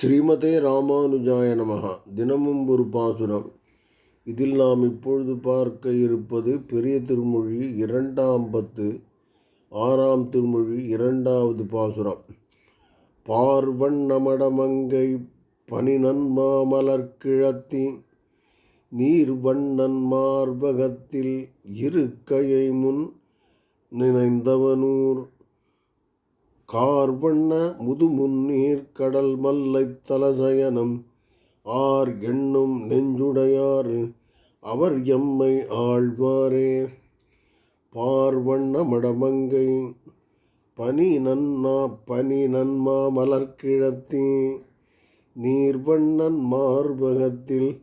ஸ்ரீமதே ராமானுஜாய நமகா தினமும் ஒரு பாசுரம். இதில் நாம் இப்பொழுது பார்க்க இருப்பது பெரிய திருமொழி இரண்டாம் பத்து ஆறாம் திருமொழி இரண்டாவது பாசுரம். பார்வண்ணமடமங்கை பனிநன்மாமலர் கிழத்தி நீர்வண்ணன் மார்பகத்தில் இருக்கையை முன் நினைந்தவனூர். கார்வண்ண முதுமுன்னீர் கடல் மல்லைத் தலசயனம். ஆர் எண்ணும் நெஞ்சுடையார் அவர் எம்மை ஆழ்வாரே. பார்வண்ண மடமங்கை பனி நன்னா பனி நன்மா மலர்கிழத்தி. நீர்வண்ணன் மார்பகத்தில்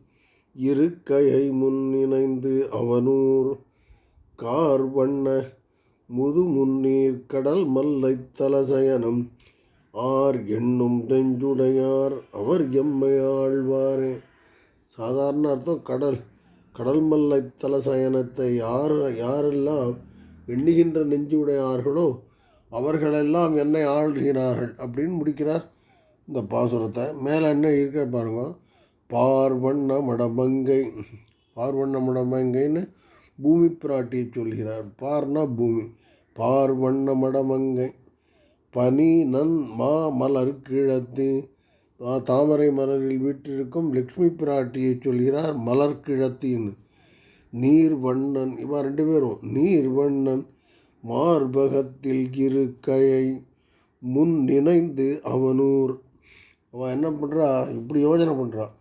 இருக்கையை முன்னிணைந்து அவனூர். கார்வண்ண முது முன்னீர் கடல் மல்லை தலசயனம். ஆர் எண்ணும் நெஞ்சுடையார் அவர் எம்மை ஆழ்வாரே. சாதாரண அர்த்தம் கடல் கடல் மல்லை தலசயனத்தை யார் யாரெல்லாம் எண்ணுகின்ற நெஞ்சுடையார்களோ அவர்களெல்லாம் என்னை ஆழ்கிறார்கள் அப்படின்னு முடிக்கிறார் இந்த பாசுரத்தை. மேலே என்ன இருக்க பாருங்க. பார்வண்ண மடமங்கை பார்வண்ண மடமங்கைன்னு பூமி பிராட்டியை சொல்கிறார். பார்னா பூமி. பார்வண்ண மடமங்கை. பனி நன் மா மலர் கிழத்து. தாமரை மலரில் விட்டிருக்கும் லக்ஷ்மி பிராட்டியை சொல்கிறார் மலர் கிழத்தின்னு. நீர் வண்ணன். இவா ரெண்டு பேரும். நீர் வண்ணன். மார்பகத்தில் இருக்கையை முன் நினைந்து அவனூர். அவன் என்ன பண்ணுறா இப்படி யோஜனை பண்ணுறான்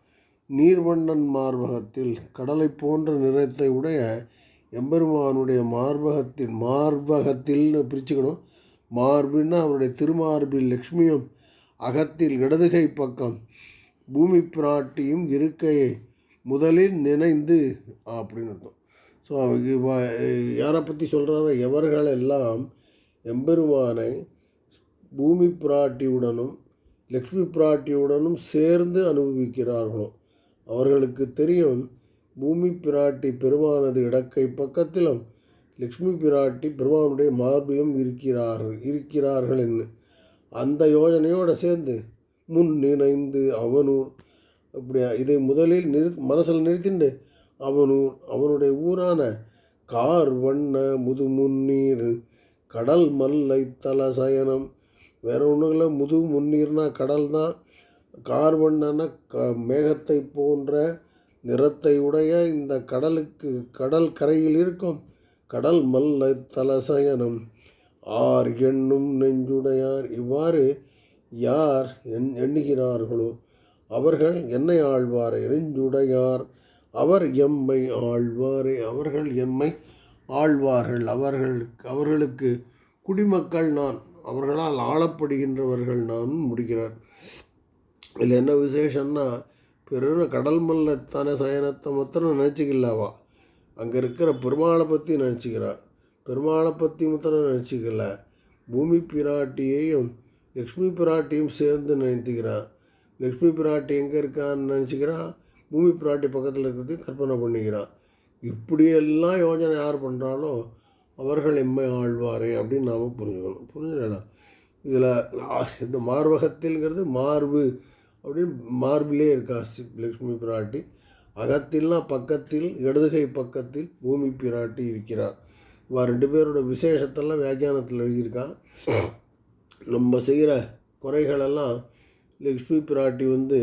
நீர்வண்ணன் மார்பகத்தில் கடலை போன்ற நிறத்தை உடைய எம்பெருமானுடைய மார்பகத்தில் மார்பகத்தில்னு பிரிச்சுக்கணும். மார்புன்னா அவருடைய திருமார்பில் லக்ஷ்மியும் அகத்தில் இடதுகை பக்கம் பூமி பிராட்டியும் இருக்கையை முதலில் நினைந்து அப்படின்னு அர்த்தம். ஸோ யாரை பற்றி சொல்கிறாங்க எவர்களெல்லாம் எம்பெருமானை பூமி பிராட்டியுடனும் லக்ஷ்மி பிராட்டியுடனும் சேர்ந்து அனுபவிக்கிறார்களோ அவர்களுக்கு தெரியும் பூமி பிராட்டி பெருமானது இடக்கை பக்கத்திலும் லக்ஷ்மி பிராட்டி பெருமானுடைய மார்பிலும் இருக்கிறார்கள் இருக்கிறார்கள் என்று. அந்த யோஜனையோடு சேர்ந்து முன் நினைந்து அவனூர் அப்படியா இதை முதலில் நிறு மனசில் நிறுத்திண்டு அவனூர் அவனுடைய ஊரான கார் வண்ண முது முன்னீர் கடல் மல்லை தல சயனம். வேற ஒன்றுங்கள முது முன்னீர்னா கடல் தான் கார் வண்ணன்னா க மேகத்தை போன்ற நிறத்தை உடைய இந்த கடலுக்கு கடல் கரையில் இருக்கும் கடல் மல்ல தலசயனம். ஆர் எண்ணும் நெஞ்சுடையார் இவ்வாறு யார் எண் எண்ணுகிறார்களோ அவர்கள் என்னை ஆழ்வாரை நெஞ்சுடையார் அவர் எம்மை ஆழ்வாரே அவர்கள் எம்மை ஆழ்வார்கள் அவர்கள் அவர்களுக்கு குடிமக்கள் நான். அவர்களால் ஆளப்படுகின்றவர்கள் நான் முடிக்கிறார் இதில் என்ன விசேஷம்னா பெரும் கடல் மல்லத்தான சயனத்தை மொத்தம் நினச்சிக்கலாவா அங்கே இருக்கிற பெருமாளை பற்றி நினச்சிக்கிறான் பெருமாளை பற்றி மொத்தம் நினச்சிக்கல. பூமி பிராட்டியையும் லக்ஷ்மி பிராட்டியும் சேர்ந்து நினைத்துக்கிறான் லக்ஷ்மி பிராட்டி எங்கே இருக்கான்னு நினச்சிக்கிறான் பூமி பிராட்டி பக்கத்தில் இருக்கிறதையும் கற்பனை பண்ணிக்கிறான் இப்படியெல்லாம் யோஜனை யார் பண்ணுறாலோ அவர்கள் எம்மை ஆழ்வாரே அப்படின்னு நாம் புரிஞ்சுக்கணும். புரிஞ்சுக்கலாம் இதில் இந்த மார்பகத்தில்ங்கிறது மார்பு. அப்படின்னு மார்பிலே இருக்கா லக்ஷ்மி பிராட்டி அகத்தில்லாம் பக்கத்தில் இடதுகை பக்கத்தில் பூமி பிராட்டி இருக்கிறார். இவா ரெண்டு பேரோட விசேஷத்தெல்லாம் வியாக்கியானத்தில் எழுதியிருக்கான் நம்ம செய்கிற குறைகளெல்லாம் லக்ஷ்மி பிராட்டி வந்து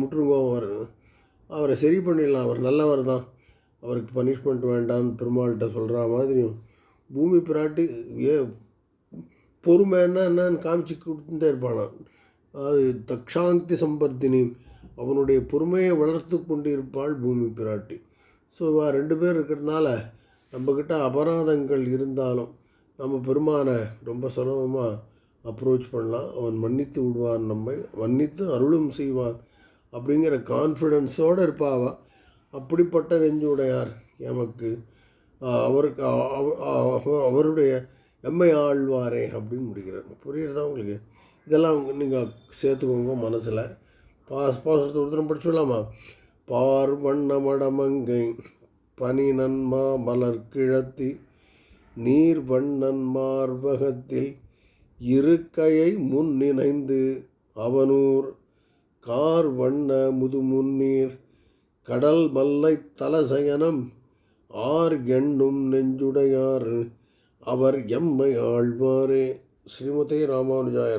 முற்றுங்கோவம் அவரை சரி பண்ணிடலாம். அவர் நல்லவர் தான். அவருக்கு பனிஷ்மெண்ட் வேண்டாம்னு பெருமாள்கிட்ட சொல்கிற மாதிரியும் பூமி பிராட்டி ஏ பொறுமை என்ன என்னன்னு காமிச்சு கொடுத்துட்டே இருப்பானான் தக்ஷாந்தி சம்பர்த்தினி அவனுடைய பொறுமையை வளர்த்து கொண்டிருப்பாள் பூமி பிராட்டி. ஸோ ரெண்டு பேர் இருக்கிறதுனால நம்மக்கிட்ட அபராதங்கள் இருந்தாலும் நம்ம பெருமானை ரொம்ப சுலபமாக அப்ரோச் பண்ணலாம். அவன் மன்னித்து விடுவான் நம்மை மன்னித்து அருளும் செய்வான் அப்படிங்கிற கான்ஃபிடென்ஸோடு இருப்பாவா அப்படிப்பட்ட நெஞ்சுடையார் எமக்கு. அவருக்கு அவருடைய எம்மை ஆழ்வாரே அப்படின்னு முடிக்கிறார். புரியுறதா உங்களுக்கு? இதெல்லாம் நீங்கள் சேர்த்துக்கோங்க மனசில். பாஸ் பாசத்தை ஒருத்தரம் படிச்சுடலாமா பார் வண்ணமடமங்கை பனி நன்மா மலர் கிழத்தி நீர் வண்ணன் மார்பகத்தில் இருக்கையை முன்னிணைந்து அவனூர் கார் வண்ண முதுமுன்னீர் கடல் மல்லை தலசயனம் ஆர் எண்ணும் நெஞ்சுடையார் அவர் எம்மை ஆழ்வாரே ஸ்ரீமதி ராமானுஜாய